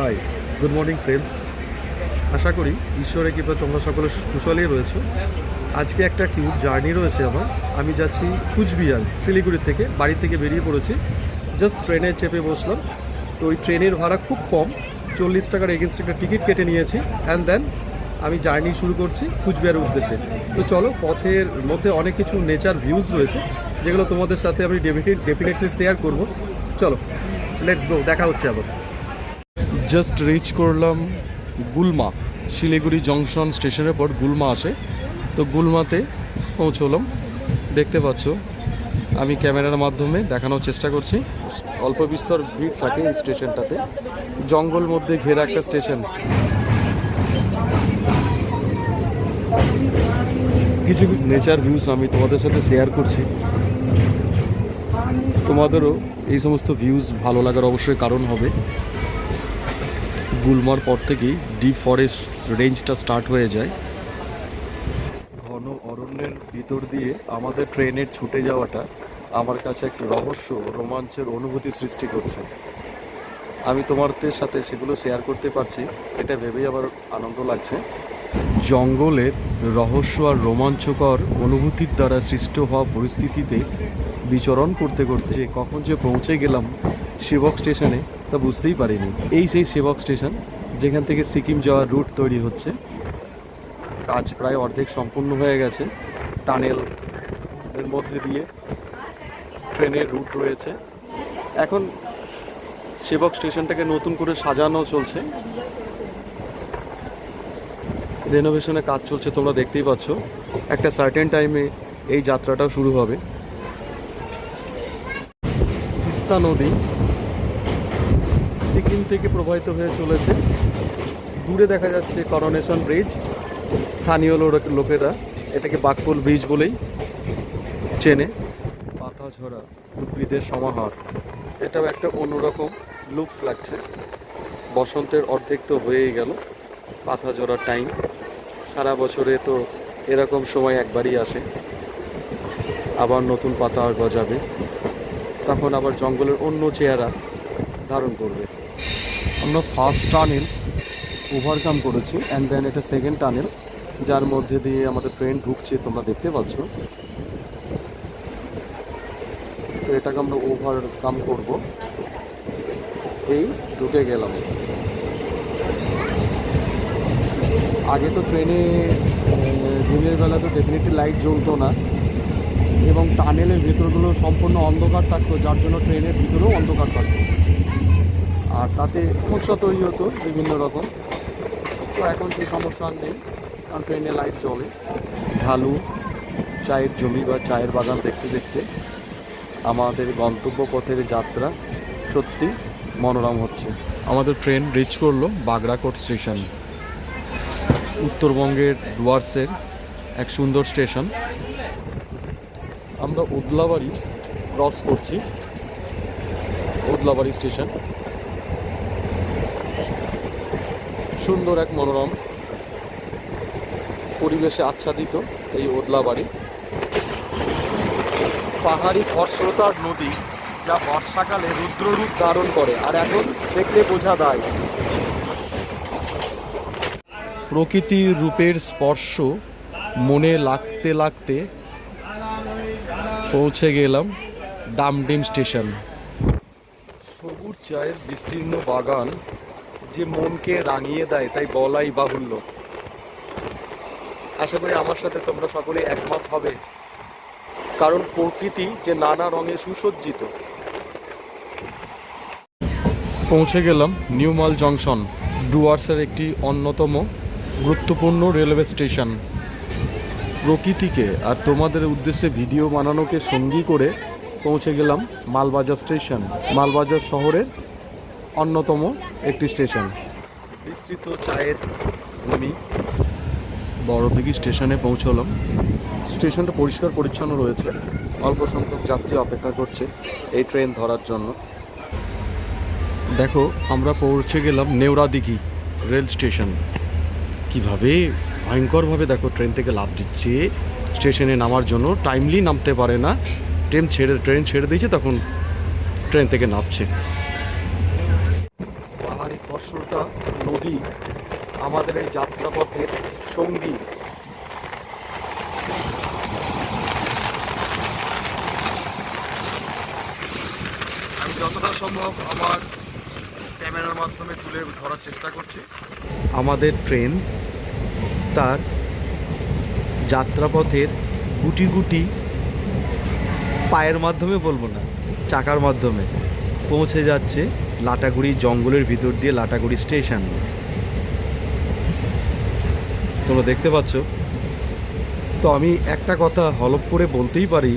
High good morning friends আশা করি ঈশ্বরের কৃপা তোমরা সকলে কুশলেই রয়েছো। আজকে একটা কিউট জার্নি রয়েছে আমার। আমি যাচ্ছি কুচবিহার, শিলিগুড়ি থেকে, বাড়ি থেকে বেরিয়ে পড়েছি। জাস্ট ট্রেনে চেপে বসলাম। তো ওই ট্রেনের ভাড়া খুব কম। চল্লিশ টাকার এগেনস্ট একটা টিকিট কেটে নিয়েছি। অ্যান্ড দেন আমি জার্নি শুরু করছি কুচবিহারের উদ্দেশ্যে। তো চলো, পথের মধ্যে অনেক কিছু নেচার ভিউজ রয়েছে, যেগুলো তোমাদের সাথে আমি ডেফিনেটলি শেয়ার করব। চলো লেটস গো দেখা হচ্ছে আবার। জাস্ট রিচ করলাম গুলমা, শিলিগুড়ি জংশন স্টেশনের পর গুলমা আসে। তো গুলমাতে পৌঁছলাম। দেখতে পাচ্ছ, আমি ক্যামেরার মাধ্যমে দেখানোর চেষ্টা করছি। অল্প বিস্তর ভিড় থাকে এই স্টেশনটাতে জঙ্গল মধ্যে ঘেরা একটা স্টেশন কিছু নেচার ভিউস আমি তোমাদের সাথে শেয়ার করছি। তোমাদেরও এই সমস্ত ভিউজ ভালো লাগার অবশ্যই কারণ হবে। গুলমার পর থেকেই ডিপ ফরেস্ট রেঞ্জটা স্টার্ট হয়ে যায়। ঘন অরণ্যের ভিতর দিয়ে আমাদের ট্রেনের ছুটে যাওয়াটা আমার কাছে এক রহস্য রোমাঞ্চের অনুভূতি সৃষ্টি করছে। আমি তোমাদের সাথে সেগুলো শেয়ার করতে পারছি এটা ভেবেই আমার আনন্দ লাগছে। জঙ্গলের রহস্য আর রোমাঞ্চকর অনুভূতির দ্বারা সৃষ্ট হওয়া পরিস্থিতিতে বিচরণ করতে করতে কখন যে পৌঁছে গেলাম সেবক স্টেশনে তা বুঝতেই পারিনি। এই সেই সেবক স্টেশন, যেখান থেকে সিকিম যাওয়ার রুট তৈরি হচ্ছে। কাজ প্রায় অর্ধেক সম্পূর্ণ হয়ে গেছে। টানেল এর মধ্যে দিয়ে ট্রেনের রুট রয়েছে। এখন সেবক স্টেশনটাকে নতুন করে সাজানো চলছে। রেনোভেশনে কাজ চলছে, তোমরা দেখতেই পাচ্ছ। একটা সার্টেন টাইমে এই যাত্রাটাও শুরু হবে। তিস্তা নদী সিকিম থেকে প্রবাহিত হয়ে চলেছে। দূরে দেখা যাচ্ছে করোনেশন ব্রিজ স্থানীয় লোক- লোকেরা এটাকে বাকপুল ব্রিজ বলেই চেনে। পাতা ঝরা উদ্ভিদের সমাহার। এটাও একটা অন্যরকম লুকস লাগছে। বসন্তের অর্ধেক তো হয়েই গেল পাতা ঝরার টাইম সারা বছরে তো এরকম সময় একবারই আসে। আবার নতুন পাতা গজাবে। তখন আবার জঙ্গলের অন্য চেহারা ধারণ করবে। আমরা ফার্স্ট টানেল ওভারকাম করেছি অ্যান্ড দেন এটা সেকেন্ড টানেল যার মধ্যে দিয়ে আমাদের ট্রেন ঢুকছে, তোমরা দেখতে পাচ্ছ। তো এটাকে আমরা ওভারকাম করব। এই ঢুকে গেলাম। আগে তো ট্রেনে দিনের বেলা তো ডেফিনেটলি লাইট জ্বলতো না। এবং টানেলের ভেতরগুলো সম্পূর্ণ অন্ধকার থাকতো, যার জন্য ট্রেনের ভিতরেও অন্ধকার থাকতো। আর তাতে সমস্যা তৈরি হতো বিভিন্ন রকম। তো এখন সেই সমস্যা নেই। কারণ ট্রেনে লাইট জ্বলে। ঢালু, চায়ের জমি বা চায়ের বাগান দেখতে দেখতে আমাদের গন্তব্য পথের যাত্রা সত্যি মনোরম হচ্ছে। আমাদের ট্রেন রিচ করল বাগড়াকোট স্টেশন উত্তরবঙ্গের ডুয়ার্সের এক সুন্দর স্টেশন আমরা উদলাবাড়ি ক্রস করছি। উদলাবাড়ি স্টেশন সুন্দর এক মনোরম পরিবেশে আচ্ছাদিত এই ওদলা বাড়ি। পাহাড়ি খরস্রোতার নদী যা বর্ষাকালে রুদ্ররূপ ধারণ করে আর এখন দেখলে বোঝা যায়। প্রকৃতির রূপের স্পর্শ মনে লাগতে লাগতে পৌঁছে গেলাম ডামডিম স্টেশন। সবুজ চায়ের বিস্তীর্ণ বাগান যে মনকে রাঙিয়ে দেয়, তাই বলাই বাহুল্য। আশা করি আমার সাথে তোমরা সকলে একমত হবে। কারণ প্রকৃতি যে নানা রঙে সুসজ্জিত। পৌঁছে গেলাম নিউমাল জংশন, ডুয়ার্সের একটি অন্যতম গুরুত্বপূর্ণ রেলওয়ে স্টেশন। প্রকৃতিকে আর তোমাদের উদ্দেশ্যে ভিডিও বানানোকে সঙ্গী করে পৌঁছে গেলাম মালবাজার স্টেশন। মালবাজার শহরের অন্যতম একটি স্টেশন। বিস্তৃত চায়ের ভূমি। বড়দিঘি স্টেশনে পৌঁছলাম। স্টেশনটা পরিষ্কার পরিচ্ছন্ন রয়েছে। অল্প সংখ্যক যাত্রী অপেক্ষা করছে এই ট্রেন ধরার জন্য। দেখো আমরা পৌঁছে গেলাম নেওড়াদিঘি রেল স্টেশন। কীভাবে? ভয়ঙ্করভাবে দেখো ট্রেন থেকে লাভ দিচ্ছে। স্টেশনে নামার জন্য টাইমলি নামতে পারে না। ট্রেন ছেড়ে ট্রেন ছেড়ে দিয়েছে তখন ট্রেন থেকে নামছে পাহাড়ি আর এই খরস্রোতা নদী আমাদের এই যাত্রাপথের সঙ্গী। আমি যতটা সম্ভব আমার ক্যামেরার মাধ্যমে তুলে ধরার চেষ্টা করছি। আমাদের ট্রেন তার যাত্রাপথের গুটি গুটি পায়ের মাধ্যমে বলব না, চাকার মাধ্যমে পৌঁছে যাচ্ছে লাটাগুড়ি জঙ্গলের ভিতর দিয়ে লাটাগুড়ি স্টেশন। তোমরা দেখতে পাচ্ছ? তো আমি একটা কথা হলপ করে বলতেই পারি,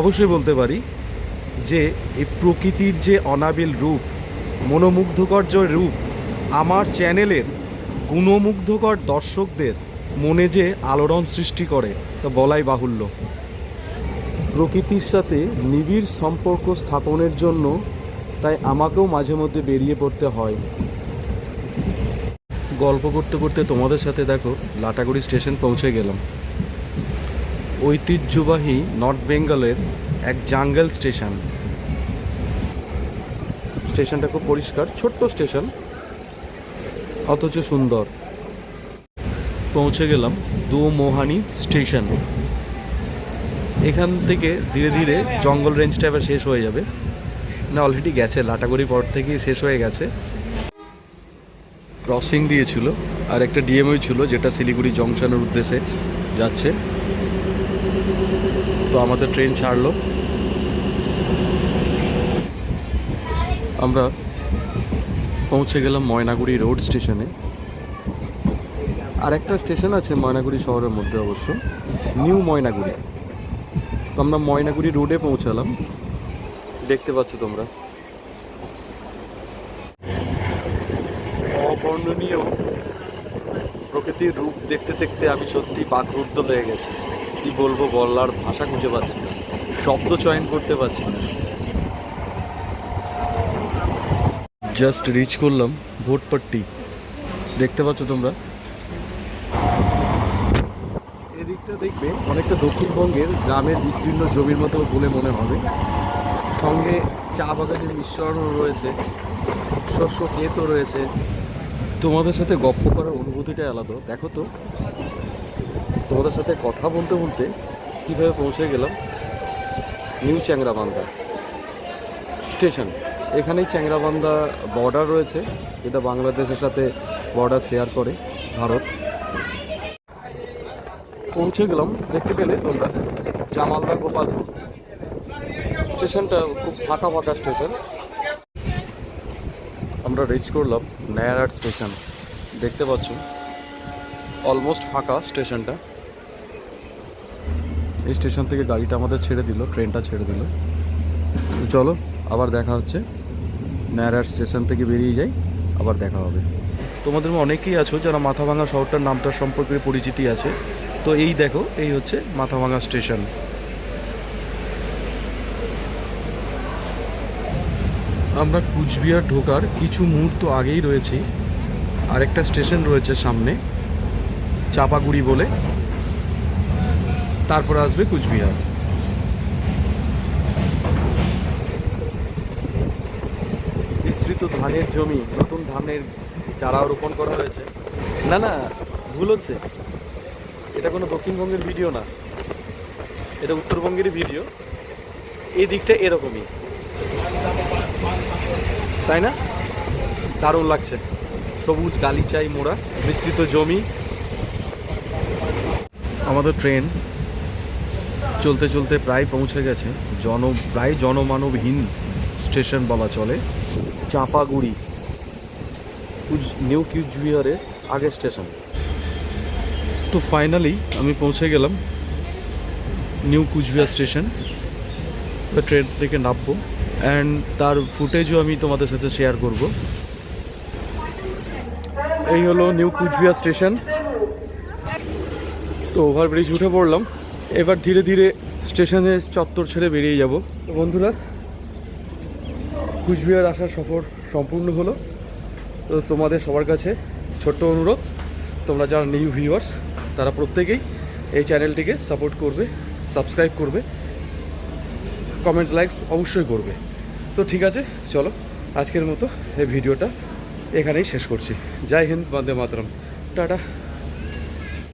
অবশ্যই বলতে পারি, যে এই প্রকৃতির যে অনাবিল রূপ, মনোমুগ্ধকর যে রূপ, আমার চ্যানেলের গুণমুগ্ধকর দর্শকদের মনে যে আলোড়ন সৃষ্টি করে, তা বলাই বাহুল্য। প্রকৃতির সাথে নিবিড় সম্পর্ক স্থাপনের জন্য তাই আমাকেও মাঝে মধ্যে বেরিয়ে পড়তে হয়। গল্প করতে করতে তোমাদের সাথে দেখো, লাটাগুড়ি স্টেশন পৌঁছে গেলাম। ঐতিহ্যবাহী নর্থ বেঙ্গলের এক জাঙ্গল স্টেশন। স্টেশনটা খুব পরিষ্কার, ছোট্ট স্টেশন, অথচ সুন্দর। পৌঁছে গেলাম দো মোহানি স্টেশন। এখান থেকে ধীরে ধীরে জঙ্গল রেঞ্জটা এবার শেষ হয়ে যাবে। না অলরেডি গেছে, লাটাগুড়ি পর থেকেই শেষ হয়ে গেছে। ক্রসিং দিয়েছিল, আর একটা ডিএমওই ছিল, যেটা শিলিগুড়ি জংশনের উদ্দেশ্যে যাচ্ছে। তো আমাদের ট্রেন ছাড়লো। আমরা পৌঁছে গেলাম ময়নাগুড়ি রোড স্টেশনে আর একটা স্টেশন আছে ময়নাগুড়ি শহরের মধ্যে অবশ্য নিউ ময়নাগুড়ি। তো আমরা ময়নাগুড়ি রোডে পৌঁছালাম। দেখতে পাচ্ছ তোমরা। অবর্ণনীয় প্রকৃতির রূপ দেখতে দেখতে আমি সত্যি বাকরুদ্ধ হয়ে গেছি। কি বলব, বলার ভাষা খুঁজে পাচ্ছি না। শব্দ চয়ন করতে পারছি না। জাস্ট রিচ করলাম ভোটপট্টি দেখতে পাচ্ছ তোমরা? এদিকটা দেখবে, অনেকটা দক্ষিণবঙ্গের গ্রামের বিস্তীর্ণ জমির মতো বলে মনে হবে। সঙ্গে চা বাগানের মিশ্রণও রয়েছে। শস্য ক্ষেতও রয়েছে। তোমাদের সাথে গপ্প করার অনুভূতিটাই আলাদা। দেখো তো, তোমাদের সাথে কথা বলতে বলতে কীভাবে পৌঁছে গেলাম? New Changrabandha station. এখানেই চ্যাংরাবান্ধা বর্ডার রয়েছে। যেটা বাংলাদেশের সাথে বর্ডার শেয়ার করে ভারত। পৌঁছে গেলাম। দেখতে পেলে তোমরা। জামালদা গোপালপুর। স্টেশনটা খুব ফাঁকা ফাঁকা স্টেশন। আমরা রিচ করলাম নায়ারহাট স্টেশন। দেখতে পাচ্ছ? অলমোস্ট ফাঁকা স্টেশনটা। এই স্টেশন থেকে গাড়িটা আমাদের ছেড়ে দিল, ট্রেনটা ছেড়ে দিল। চলো, আবার দেখা হচ্ছে। নায়ারহাট স্টেশন থেকে বেরিয়ে যাই, আবার দেখা হবে। তোমাদের অনেকেই আছো যারা মাথাভাঙা শহরটার নামটার সম্পর্কে পরিচিতি আছে। তো এই দেখো, এই হচ্ছে মাথাভাঙা স্টেশন। আমরা কুচবিহার ঢোকার কিছু মুহূর্ত আগেই রয়েছি। আরেকটা স্টেশন রয়েছে সামনে, চাপাগুড়ি বলে। তারপর আসবে কুচবিহার। বিস্তৃত ধানের জমি, নতুন ধানের চারা রোপণ করা হয়েছে। না না, ভুল হচ্ছে। এটা কোনো দক্ষিণবঙ্গের ভিডিও না। এটা উত্তরবঙ্গেরই ভিডিও। এই দিকটা এরকমই। তাই না? দারুণ লাগছে। সবুজ গালিচাই মোড়া বিস্তৃত জমি। আমাদের ট্রেন চলতে চলতে প্রায় পৌঁছে গেছে। জন, প্রায় জনমানবহীন স্টেশন বলা চলে। চাঁপাগুড়ি নিউ কুচবিহারের আগের স্টেশন। তো ফাইনালি আমি পৌঁছে গেলাম নিউ কুচবিহার স্টেশন। ট্রেন থেকে নামবো। অ্যান্ড তার ফুটেজও আমি তোমাদের সাথে শেয়ার করব। এই হলো নিউ কুচবিহার স্টেশন। তো ওভারব্রিজ উঠে পড়লাম। এবার ধীরে ধীরে স্টেশনে চত্বর ছেড়ে বেরিয়ে যাব। বন্ধুরা, কুচবিহার আসার সফর সম্পূর্ণ হলো। তো তোমাদের সবার কাছে ছোট্ট অনুরোধ, তোমরা যারা নিউ ভিউয়ার্স তারা প্রত্যেকেই এই চ্যানেলটিকে সাপোর্ট করবে সাবস্ক্রাইব করবে। কমেন্টস লাইকস অবশ্যই করবে। তো ঠিক আছে, চলো, আজকের মতো এই ভিডিওটা এখানেই শেষ করছি। জয় হিন্দ, বন্দে মাতরম। টাটা।